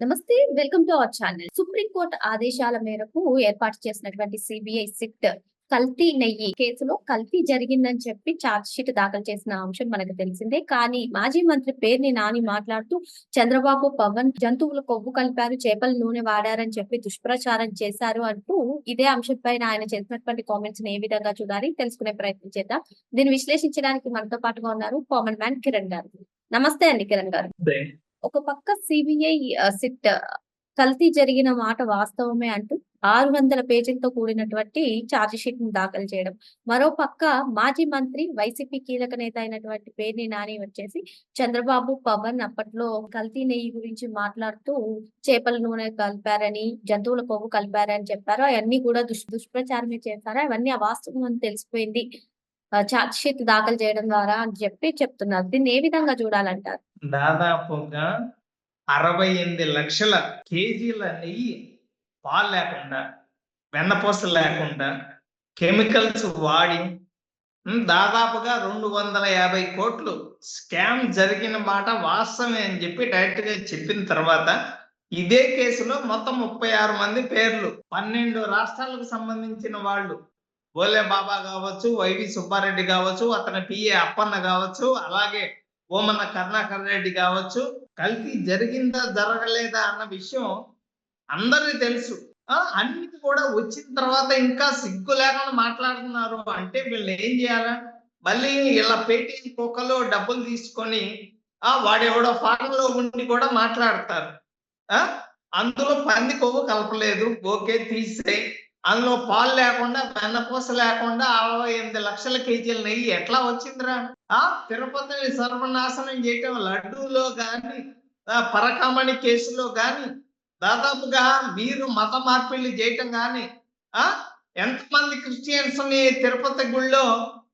నమస్తే welcome to our channel. Supreme court ఆదేశాల మేరకు ఏర్పాటు చేసినటువంటి సిబిఐ సిట్ కల్తీ నెయ్యి కేసులో కల్తీ జరిగిందని చెప్పి ఛార్జ్ షీట్ దాఖలు చేసిన అంశం మనకు తెలిసిందే. కానీ మాజీ మంత్రి పేర్ని నాని మాట్లాడుతూ చంద్రబాబు పవన్ జంతువులు కొవ్వు కలిపారు చేపల నూనె వాడారని చెప్పి దుష్ప్రచారం చేశారు అంటూ ఇదే అంశం పైన ఆయన చేసినటువంటి కామెంట్స్ని ఏ విధంగా చూడాలి తెలుసుకునే ప్రయత్నం చేద్దాం. దీన్ని విశ్లేషించడానికి మనతో పాటుగా ఉన్నారు కామన్ మ్యాన్ కిరణ్ గారు. నమస్తే అండి కిరణ్ గారు. ఒక పక్క సిబిఐ సిట్ కల్తీ జరిగిన మాట వాస్తవమే అంటూ ఆరు వందల పేజీలతో కూడినటువంటి ఛార్జ్ షీట్ దాఖలు చేయడం. మరో పక్క మాజీ మంత్రి వైసీపీ కీలక నేత అయినటువంటి పేర్ని నాని వచ్చేసి చంద్రబాబు పవన్ అప్పట్లో కల్తీ నెయ్యి గురించి మాట్లాడుతూ చేపల నూనె కలిపారని జంతువుల కొవ్వు కలిపారని చెప్పారు. అవన్నీ కూడా దుష్ దుష్ప్రచారమే చేశారు. అవన్నీ అవాస్తవం అని తెలిసిపోయింది. ఛార్జ్ షీట్ దాఖలు చేయడం ద్వారా అని చెప్పి చెప్తున్నారు. దీన్ని ఏ విధంగా చూడాలంటారు? దాదాపుగా అరవై ఎనిమిది లక్షల కేజీల నెయ్యి పాలు లేకుండా వెన్నపూస లేకుండా కెమికల్స్ వాడి దాదాపుగా రెండు వందల యాభై కోట్లు స్కామ్ జరిగిన మాట వాస్తవమే అని చెప్పి డైరెక్ట్గా చెప్పిన తర్వాత ఇదే కేసులో మొత్తం ముప్పై ఆరు మంది పేర్లు పన్నెండు రాష్ట్రాలకు సంబంధించిన వాళ్ళు బోలే బాబా కావచ్చు వైవి సుబ్బారెడ్డి కావచ్చు అతని పిఏ అప్పన్న కావచ్చు అలాగే ఓమన్న కరుణాకర్ రెడ్డి కావచ్చు. కల్తీ జరిగిందా జరగలేదా అన్న విషయం అందరికీ తెలుసు. ఆ అన్ని కూడా వచ్చిన తర్వాత ఇంకా సిగ్గు లేకుండా మాట్లాడుతున్నారు. అంటే వీళ్ళు ఏం చేయాలా? మళ్ళీ ఇలా పేటీఎం కుక్కలో డబ్బులు తీసుకొని ఆ వాడెవడో ఫారం లో ఉండి కూడా మాట్లాడతారు. ఆ అందులో పంది కొవ్వు కలపలేదు. ఓకే తీసే అందులో పాలు లేకుండా వెన్నపూస లేకుండా అరవై ఎనిమిది లక్షల కేజీల నెయ్యి ఎట్లా వచ్చిందిరా? ఆ తిరుపతిని సర్వనాశనం చేయటం లడ్డూలో గాని పరకామణి కేసులో గాని దాదాపుగా మీరు మత మార్పిళ్ళు చేయటం గాని ఆ ఎంతమంది క్రిస్టియన్స్ని తిరుపతి గుళ్ళో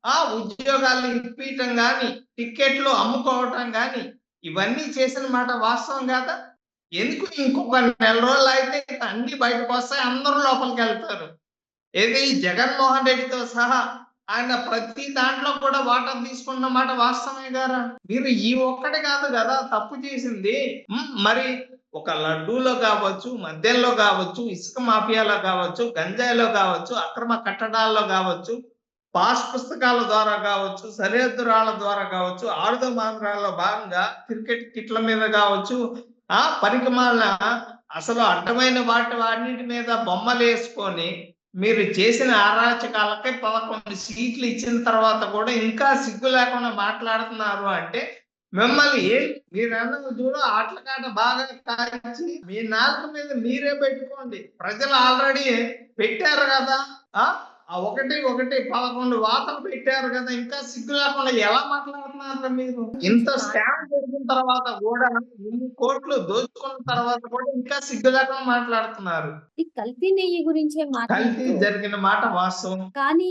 ఆ ఉద్యోగాలు ఇప్పించటం గాని టిక్కెట్లు అమ్ముకోవటం గాని ఇవన్నీ చేసిన మాట వాస్తవం కాదా? ఎందుకు ఇంకొక నెల రోజులు అయితే అన్ని బయటకు వస్తాయి అందరూ లోపలికి వెళ్తారు. ఏది జగన్మోహన్ రెడ్డితో సహా ఆయన ప్రతి దాంట్లో కూడా వాటర్ తీసుకున్న మాట వాస్తవమే గారా? మీరు ఈ ఒక్కటి కాదు కదా తప్పు చేసింది. మరి ఒక లడ్డూలో కావచ్చు మద్యంలో కావచ్చు ఇసుక మాఫియాలో కావచ్చు గంజాయిలో కావచ్చు అక్రమ కట్టడాల్లో కావచ్చు పాస్ పుస్తకాల ద్వారా కావచ్చు సరిహద్దు రాళ్ళ ద్వారా కావచ్చు ఆరుద మాంద్రాల్లో భాగంగా క్రికెట్ కిట్ల మీద కావచ్చు ఆ పరికమాల అసలు అడ్డమైన వాటి వాటి మీద బొమ్మలు వేసుకొని మీరు చేసిన అరాచకాలకే పదకొండు సీట్లు ఇచ్చిన తర్వాత కూడా ఇంకా సిగ్గు లేకుండా మాట్లాడుతున్నారు అంటే మిమ్మల్ని ఏ మీరన్నది చూడ ఆటలకాట బాగా కాల్చి మీ నాలుక మీద మీరే పెట్టుకోండి. ప్రజలు ఆల్రెడీ పెట్టారు కదా ఆ ఒకటి ఒకటి పదకొండు వాతలు పెట్టారు కదా ఇంకా సిగ్గు లేకుండా ఎలా మాట్లాడుతున్నారు మీరు? ఇంత స్కామ్ జరిగిన తర్వాత కూడా ఇన్ని కోట్లు దోచుకున్న తర్వాత కూడా ఇంకా సిగ్గు లేకుండా మాట్లాడుతున్నారు. కల్తీ నెయ్యి గురించే కల్తీ జరిగిన మాట వాస్తవం. కానీ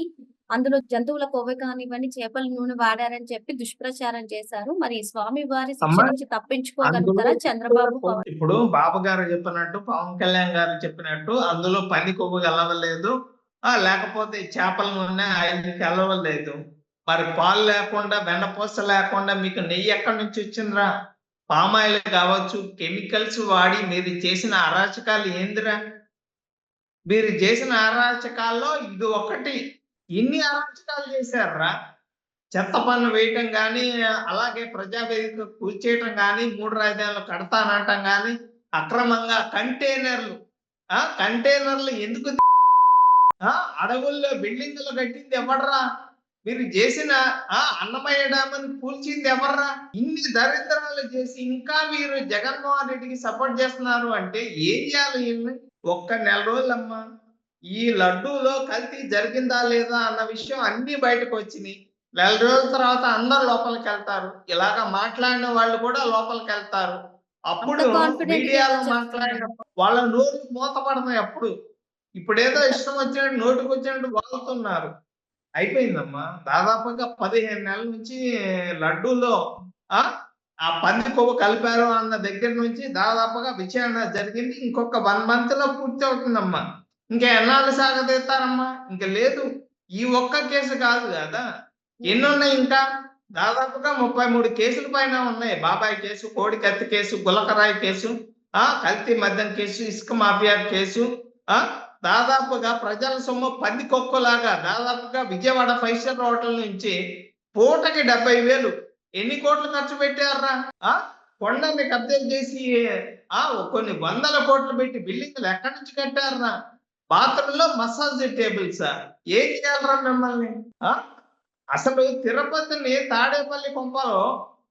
అందులో జంతువుల కొవ్వు కానివ్వండి చేపల నూనె వాడారని చెప్పి దుష్ప్రచారం చేశారు. మరి స్వామి వారి నుంచి తప్పించుకోగలుగుతారా చంద్రబాబు ఇప్పుడు బాబు గారు చెప్పినట్టు పవన్ కళ్యాణ్ గారు చెప్పినట్టు అందులో పంది కొవ్వు కలవలేదు లేకపోతే చేపల నూనె ఆయనకి కలవలేదు మరి పాలు లేకుండా వెన్నపూస లేకుండా మీకు నెయ్యి ఎక్కడి నుంచి వచ్చిందిరా? పామాయిల్ కావచ్చు కెమికల్స్ వాడి మీరు చేసిన అరాచకాలు ఏందిరా? మీరు చేసిన అరాచకాల్లో ఇది ఒకటి. ఇన్ని అరాచకాలు చేశారా చెత్త పన్ను వేయటం కానీ అలాగే ప్రజావేదిక కూర్చేయటం కానీ మూడు రాజధానులు కడతానటం కానీ అక్రమంగా కంటైనర్లు ఆ కంటైనర్లు ఎందుకు అడవుల్లో బిల్డింగ్లు కట్టింది ఎవడరా మీరు చేసిన ఆ అన్నమయ్య డ్యామ్ని కూల్చింది ఎవర్రా? ఇన్ని దరిద్రాలు చేసి ఇంకా మీరు జగన్మోహన్ రెడ్డికి సపోర్ట్ చేస్తున్నారు అంటే ఏం చేయాలి వీళ్ళని ఒక్క నెల రోజులమ్మా. ఈ లడ్డూలో కల్తీ జరిగిందా లేదా అన్న విషయం అన్ని బయటకు వచ్చినాయి. నెల రోజుల తర్వాత అందరు లోపలికి వెళ్తారు. ఇలాగా మాట్లాడిన వాళ్ళు కూడా లోపలికి వెళ్తారు. అప్పుడు మీడియాలో. మాట్లాడినప్పుడు వాళ్ళ నోరు మూతపడతాయి అప్పుడు. ఇప్పుడేదో ఇష్టం వచ్చినట్టు నోటికి వచ్చినట్టు వాళ్తున్నారు. అయిపోయిందమ్మా. దాదాపుగా పదిహేను నెలల నుంచి లడ్డూలో ఆ ఆ పంది కొవ్వు కలిపారు అన్న దగ్గర నుంచి దాదాపుగా విచారణ జరిగింది. ఇంకొక వన్ మంత్లో పూర్తి అవుతుందమ్మా ఇంకా ఎన్నాళ్ళు సాగదీస్తారమ్మా ఇంకా లేదు. ఈ ఒక్క కేసు కాదు కదా. ఎన్ని ఉన్నాయి ఇంకా? దాదాపుగా ముప్పై మూడు కేసుల పైన ఉన్నాయి. బాబాయ్ కేసు కోడి కత్తి కేసు గులకరాయి కేసు ఆ కల్తీ మద్యం కేసు ఇసుక మాఫియా కేసు ఆ దాదాపుగా ప్రజల సొమ్ము పందికొక్కలాగా దాదాపుగా విజయవాడ ఫైవ్ స్టార్ హోటల్ నుంచి పూటకి డెబ్బై వేలు. ఎన్ని కోట్లు ఖర్చు పెట్టారా ఆ? కొండని కబ్జా చేసి ఆ కొన్ని వందల కోట్లు పెట్టి బిల్డింగ్లు ఎక్కడి నుంచి కట్టారా బాత్రూమ్లో మసాజ్ టేబుల్స్ ఏం చేయాలరా మిమ్మల్ని? ఆ? అసలు తిరుపతిని తాడేపల్లి కొంపలో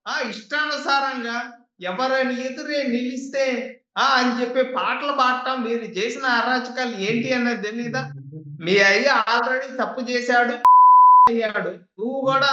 ఆ ఇష్టానుసారంగా ఎవరైనా ఎదురే నిలిస్తే అని చెప్పి పాటలు పాడటం మీరు చేసిన అరాచకాలు ఏంటి అనేది తెలీదా? మీ అయ్య ఆల్రెడీ తప్పు చేశాడు అయ్యాడు. నువ్వు కూడా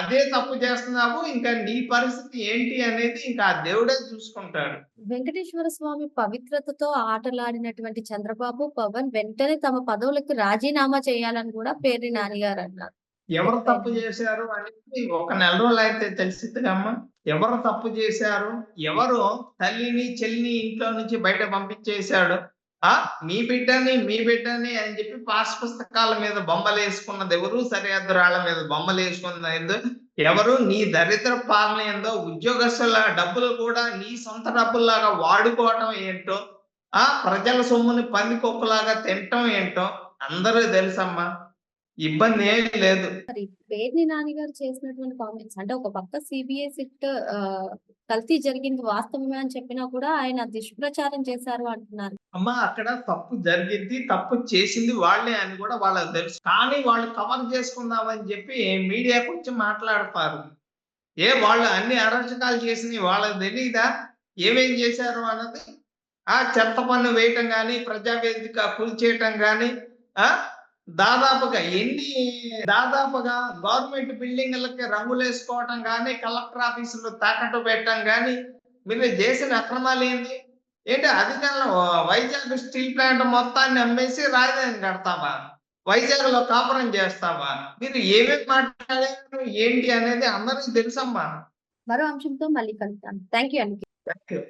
అదే తప్పు చేస్తున్నావు ఇంకా నీ పరిస్థితి ఏంటి అనేది ఇంకా ఆ దేవుడే చూసుకుంటాడు. వెంకటేశ్వర స్వామి పవిత్రతతో ఆటలాడినటువంటి చంద్రబాబు పవన్ వెంటనే తమ పదవులకు రాజీనామా చేయాలని కూడా పేర్ని నాని గారు అన్నారు. ఎవరు తప్పు చేశారు అనేది ఒక నెల రోజులు అయితే తెలిసిద్దమ్మా ఎవరు తప్పు చేశారు? ఎవరు తల్లిని చెల్లిని ఇంట్లో నుంచి బయట పంపించేశాడు? ఆ మీ బిడ్డని మీ బిడ్డని అని చెప్పి పాస్ పుస్తకాల మీద బొమ్మలు వేసుకున్నది ఎవరు? సరిహద్దురాళ్ళ మీద బొమ్మలు వేసుకున్నది ఎవరు? నీ దరిద్ర పాలన ఏందో ఉద్యోగస్తుల డబ్బులు కూడా నీ సొంత డబ్బుల్లాగా వాడుకోవటం ఏంటో? ఆ ప్రజల సొమ్ముని పందికొక్కులాగా తినటం ఏంటో? అందరూ తెలుసమ్మా. ఇబ్బంది ఏం లేదు. మరి పేర్ని నాని గారు చేసినటువంటి కామెంట్స్ అంటే ఒక పక్క సిబిఐ సిట్ కల్తీ జరిగింది వాస్తవమే అని చెప్పినా కూడా ఆయన దుష్ప్రచారం చేశారు అంటున్నారు. అమ్మా అక్కడ తప్పు జరిగింది తప్పు చేసింది వాళ్ళే అని కూడా వాళ్ళకి తెలుసు. కానీ వాళ్ళు కవర్ చేసుకుందామని చెప్పి మీడియాకి వచ్చి మాట్లాడతారు. ఏ వాళ్ళు అన్ని అరాచకాలు చేసింది వాళ్ళకి తెలియదా ఏమేం చేశారు అన్నది? ఆ చెత్త పన్ను వేయటం కానీ ప్రజావేదిక కూల్చేయటం కానీ ఆ దాదాపుగా ఎన్ని దాదాపుగా గవర్నమెంట్ బిల్డింగ్లకి రంగులు వేసుకోవటం కానీ కలెక్టర్ ఆఫీసులు తాకట్టు పెట్టడం కానీ మీరు చేసిన అక్రమాలు ఏంటి ఏంటి అధికారులు వైజాగ్ స్టీల్ ప్లాంట్ మొత్తాన్ని అమ్మేసి రాజధాని కడతావా వైజాగ్లో కాపురం చేస్తావా మీరు ఏమేమి మాట్లాడారు? ఏంటి అనేది అందరికీ తెలుసమ్మా. మరో అంశంతో మళ్ళీ కలుద్దాం. థ్యాంక్ యూ అండి థ్యాంక్ యూ